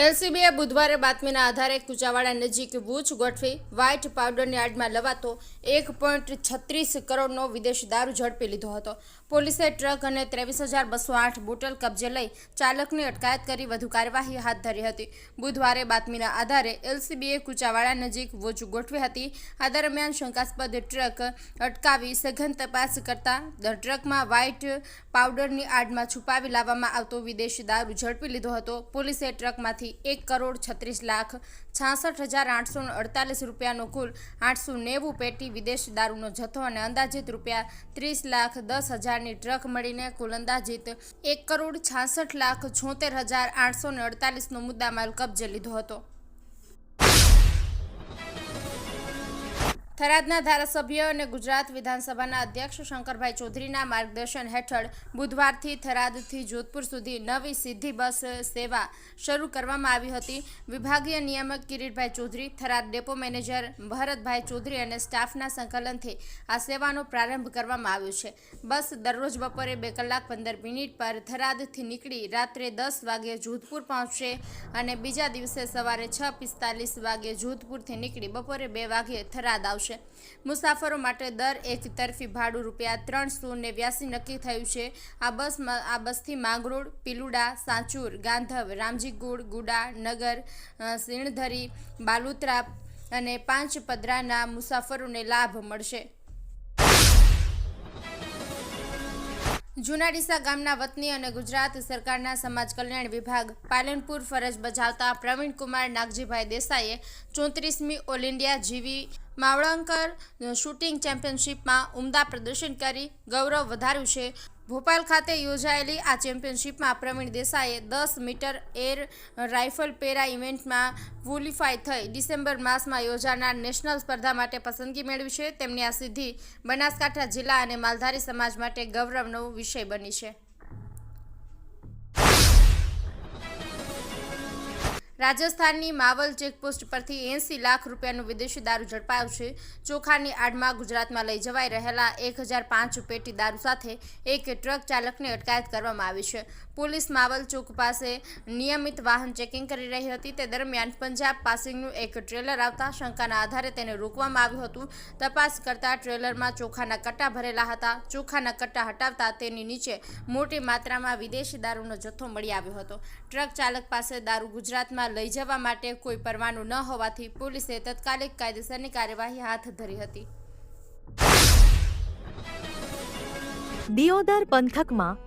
એલસીબીએ બુધવારે બાતમીના આધારે કુચાવાડા નજીક બૂચ ગોઠવી વ્હાઇટ પાવડરની આડમાં લવાતો એક પોઈન્ટ છત્રીસ કરોડનો વિદેશી દારૂ ઝડપી લીધો હતો. પોલીસે ટ્રક અને ત્રેવીસ હજાર બસો આઠ બોટલ કબજે લઈ ચાલકની અટકાયત કરી વધુ કાર્યવાહી હાથ ધરી હતી. બુધવારે બાતમીના આધારે એલસીબીએ કુચાવાડા નજીક વોચ ગોઠવી હતી. આ દરમિયાન શંકાસ્પદ ટ્રક અટકાવી સઘન તપાસ કરતા ટ્રકમાં વ્હાઇટ પાવડરની આડમાં છુપાવી લાવવામાં આવતો વિદેશી દારૂ ઝડપી લીધો હતો. પોલીસે ટ્રકમાંથી એક કરોડ છત્રીસ લાખ છાસઠ હજાર આઠસો અડતાલીસ રૂપિયાનો કુલ આઠસો નેવું પેટી વિદેશ દારૂનો જથ્થો અને અંદાજિત રૂપિયા ત્રીસ લાખ દસ હજારની ટ્રક મળીને કુલ અંદાજિત એક કરોડ છાસઠ લાખ છોતેર હજાર આઠસો અડતાલીસનો મુદ્દામાલ કબજે લીધો હતો. થરાદના ધારાસભ્ય અને ગુજરાત વિધાનસભાના અધ્યક્ષ શંકરભાઈ ચૌધરીના માર્ગદર્શન હેઠળ બુધવારથી થરાદથી જોધપુર સુધી નવી સીધી બસ સેવા શરૂ કરવામાં આવી હતી. વિભાગીય નિયામક કિરીટભાઈ ચૌધરી, થરાદ ડેપો મેનેજર ભરતભાઈ ચૌધરી અને સ્ટાફના સંકલનથી આ સેવાનો પ્રારંભ કરવામાં આવ્યો છે. બસ દરરોજ બપોરે બે કલાક પંદર મિનિટ પર થરાદથી નીકળી રાત્રે દસ વાગે જોધપુર પહોંચશે અને બીજા દિવસે સવારે છ પિસ્તાલીસ વાગે જોધપુરથી નીકળી બપોરે બે વાગે થરાદ આવશે. મુસાફરો માટે દર એક તરફી ભાડું રૂપિયા ત્રણસો નેવ્યાસી નક્કી થયું છે. આ બસમાં આ બસથી માંગરોળ, પીલુડા, સાંચુર, ગાંધવ, રામજીગુડ, ગુડા, નગર સિણધરી બાલુત્રા અને પાંચ પદરાના મુસાફરોને લાભ મળશે. જૂના ડીસા ગામના વતની અને ગુજરાત સરકારના સમાજ કલ્યાણ વિભાગ પાલનપુર ફરજ બજાવતા પ્રવીણકુમાર નાગજીભાઈ દેસાઈએ ચોત્રીસમી all India G V Mavalankar shooting ચેમ્પિયનશિપમાં ઉમદા પ્રદર્શન કરી ગૌરવ વધાર્યું છે. ભોપાલ ખાતે યોજાયેલી આ ચેમ્પિયનશિપમાં પ્રવીણ દેસાઈએ દસ મીટર એર રાઇફલ પેરા ઇવેન્ટમાં ક્વોલિફાય થઈ. ડિસેમ્બર માસમાં યોજાનાર નેશનલ સ્પર્ધા માટે પસંદગી મેળવી છે. તેમની આ સિદ્ધિ બનાસકાંઠા જિલ્લા અને માલધારી સમાજ માટે ગૌરવનો વિષય બની છે. રાજસ્થાનની માવલ ચેકપોસ્ટ પરથી એંસી લાખ રૂપિયાનું વિદેશી દારૂ ઝડપાયું છે ચોખાની આડમાં ગુજરાતમાં લઈ જવાઈ રહેલા એક હજાર પાંચ પેટી દારૂ સાથે એક ટ્રક ચાલકને અટકાયત કરવામાં આવી છે. પોલીસ માવલ ચોક પાસે નિયમિત વાહન ચેકિંગ કરી રહી હતી. તે દરમિયાન પંજાબ પાસિંગનું એક ટ્રેલર આવતા શંકાના આધારે તેને રોકવામાં આવ્યું હતું. તપાસ કરતા ટ્રેલરમાં ચોખાના કટ્ટા ભરેલા હતા. ચોખાના કટ્ટા હટાવતા તેની નીચે મોટી માત્રામાં વિદેશી દારૂનો જથ્થો મળી આવ્યો હતો. ટ્રક ચાલક પાસે દારૂ ગુજરાતમાં લઈ જવા માટે કોઈ પરવાનું ન હોવાથી પોલીસે તત્કાલિક કાયદેસરની કાર્યવાહી હાથ ધરી હતી. દિયોદર પંથકમાં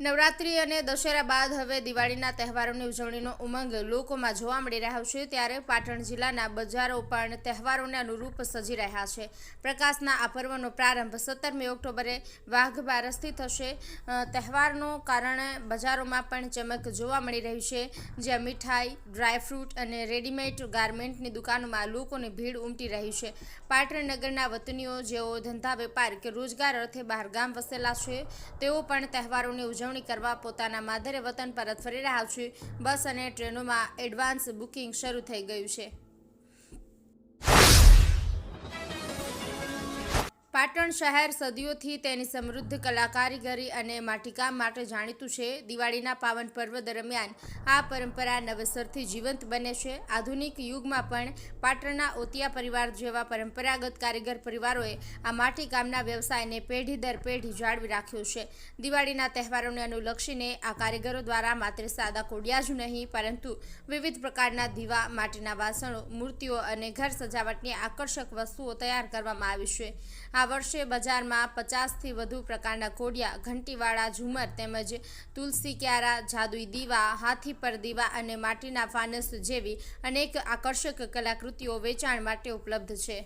Navratri અને દશેરા બાદ હવે દિવાળીના તહેવારોની ઉજવણીનો ઉમંગ લોકોમાં જોવા મળી રહ્યો છે, ત્યારે પાટણ જિલ્લાના બજારો પણ તહેવારોને અનુરૂપ સજી રહ્યા છે. પ્રકાશના આ પર્વનો પ્રારંભ સત્તરમી ઓક્ટોબરે વાઘ બારસથી થશે. તહેવારનો કારણે બજારોમાં પણ ચમક જોવા મળી રહી છે. જ્યાં મીઠાઈ, ડ્રાયફ્રૂટ અને રેડીમેડ ગાર્મેન્ટની દુકાનોમાં લોકોની ભીડ ઉમટી રહી છે. પાટણ નગરના વતનીઓ જેઓ ધંધા, વેપાર કે રોજગાર અર્થે બહાર ગામ વસેલા છે, તેઓ પણ તહેવારોની ઉજવણી કરવા પોતાના માધરે વતન પરત ફરી રહ્યા છે. બસ અને ટ્રેનોમાં એડવાન્સ બુકિંગ શરૂ થઈ ગયું છે. પાટણ શહેર સદીઓથી તેની સમૃદ્ધ કલા કારીગરી અને માટીકામ માટે જાણીતું છે. દિવાળીના પાવન પર્વ દરમિયાન આ પરંપરા નવેસરથી જીવંત બને છે. આધુનિક યુગમાં પણ પાટણના ઓતિયા પરિવાર જેવા પરંપરાગત કારીગર પરિવારોએ આ માટીકામના વ્યવસાયને પેઢી દર પેઢી જાળવી રાખ્યો છે. દિવાળીના તહેવારોને અનુલક્ષીને આ કારીગરો દ્વારા માત્ર સાદા કોડિયા જ નહીં, પરંતુ વિવિધ પ્રકારના દીવા, માટીના વાસણો, મૂર્તિઓ અને ઘર સજાવટની આકર્ષક વસ્તુઓ તૈયાર કરવામાં આવી છે. આ વર્ષે બજારમાં પચાસથી વધુ પ્રકારના કોડિયા, ઘંટીવાળા ઝુમર તેમજ તુલસી ક્યારા, જાદુઈ દીવા, હાથી પર દીવા અને માટીના ફાનસ જેવી અનેક આકર્ષક કલાકૃતિઓ વેચાણ માટે ઉપલબ્ધ છે.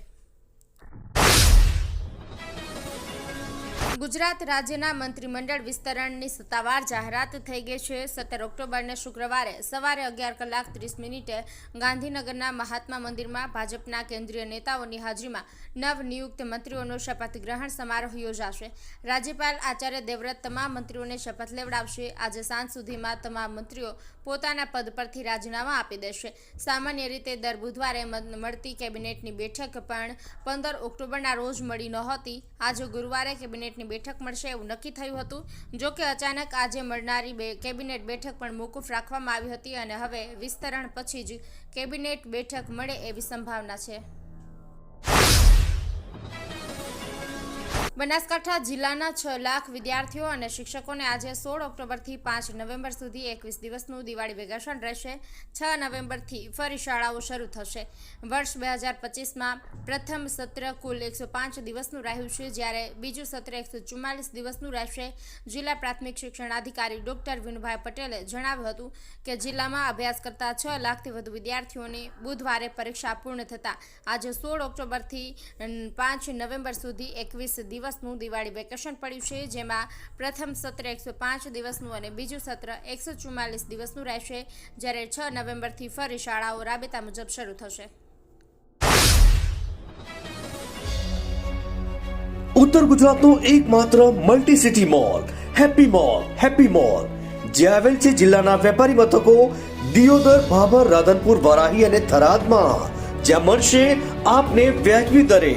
ગુજરાત રાજ્યના મંત્રીમંડળ વિસ્તરણની સત્તાવાર જાહેરાત થઈ ગઈ છે. સત્તર ઓક્ટોબરને શુક્રવારે સવારે અગિયાર કલાક ત્રીસ મિનિટે ગાંધીનગરના મહાત્મા મંદિરમાં ભાજપના કેન્દ્રીય નેતાઓની હાજરીમાં નવનિયુક્ત મંત્રીઓનો શપથ ગ્રહણ સમારોહ યોજાશે. રાજ્યપાલ આચાર્ય દેવવ્રત તમામ મંત્રીઓને શપથ લેવડાવશે. આજે સાંજ સુધીમાં તમામ મંત્રીઓ પોતાના પદ પરથી રાજીનામા આપી દેશે. સામાન્ય રીતે દર બુધવારે મળતી કેબિનેટની બેઠક પણ પંદર ઓક્ટોબરના રોજ મળી નહોતી. આજે ગુરુવારે કેબિનેટની બેઠક મળશે એવું નક્કી થયું હતું. જો કે અચાનક આજે મળનારી કેબિનેટ બેઠક પણ મોકૂફ રાખવામાં આવી હતી અને હવે વિસ્તરણ પછી જ કેબિનેટ બેઠક મળે એવી સંભાવના છે. બનાસકાંઠા જિલ્લાના છ લાખ વિદ્યાર્થીઓ અને શિક્ષકોને આજે સોળ ઓક્ટોબરથી પાંચ નવેમ્બર સુધી એકવીસ દિવસનું દિવાળી વેકેશન રહેશે. છ નવેમ્બરથી ફરી શાળાઓ શરૂ થશે. વર્ષ બે હજાર પચીસમાં પ્રથમ સત્ર કુલ એકસો પાંચ દિવસનું રહ્યું છે, જ્યારે બીજું સત્ર એકસો ચુમ્માલીસ દિવસનું રહેશે. જિલ્લા પ્રાથમિક શિક્ષણાધિકારી ડોક્ટર વિનુભાઈ પટેલે જણાવ્યું હતું કે જિલ્લામાં અભ્યાસ કરતા છ લાખથી વધુ વિદ્યાર્થીઓની બુધવારે પરીક્ષા પૂર્ણ થતાં આજે સોળ ઓક્ટોબરથી પાંચ નવેમ્બર સુધી એકવીસ દિવસનું દિવાળી વેકેશન પડ્યું છે, જેમાં પ્રથમ સત્ર એકસો પાંચ દિવસનું અને બીજું સત્ર એકસો ચુમ્માલીસ દિવસનું રહેશે, જ્યારે છ નવેમ્બરથી ફરી શાળાઓ રાબેતા મુજબ શરૂ થશે. ઉત્તર ગુજરાતનો એકમાત્ર multi city mall happy mall happy mall જે આવેલ છે જિલ્લાના વેપારી મથકો દિયોદર, ભાભર, રાધનપુર, વરાહી અને થરાદમાં, જ્યાં મળશે આપને વ્યાજબી દરે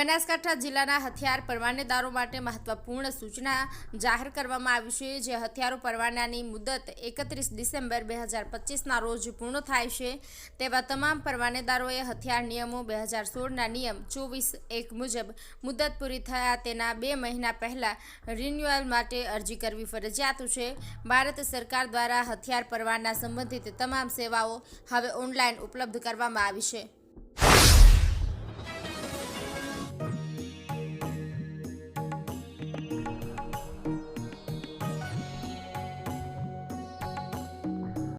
બનાસકાંઠા જિલ્લાના હથિયાર પરવાનેદારો માટે મહત્વપૂર્ણ સૂચના જાહેર કરવામાં આવી છે, જે હથિયારો પરવાનાની મુદત એકત્રીસ ડિસેમ્બર બે હજાર પચીસના રોજ પૂર્ણ થાય છે. તેવા તમામ પરવાનેદારોએ હથિયાર નિયમો બે હજાર સોળના નિયમ ચોવીસ એક મુજબ મુદત પૂરી થયા તેના બે મહિના પહેલાં રિન્યુઅલ માટે અરજી કરવી ફરજિયાત છે. ભારત સરકાર દ્વારા હથિયાર પરવાના સંબંધિત તમામ સેવાઓ હવે ઓનલાઈન ઉપલબ્ધ કરવામાં આવી છે.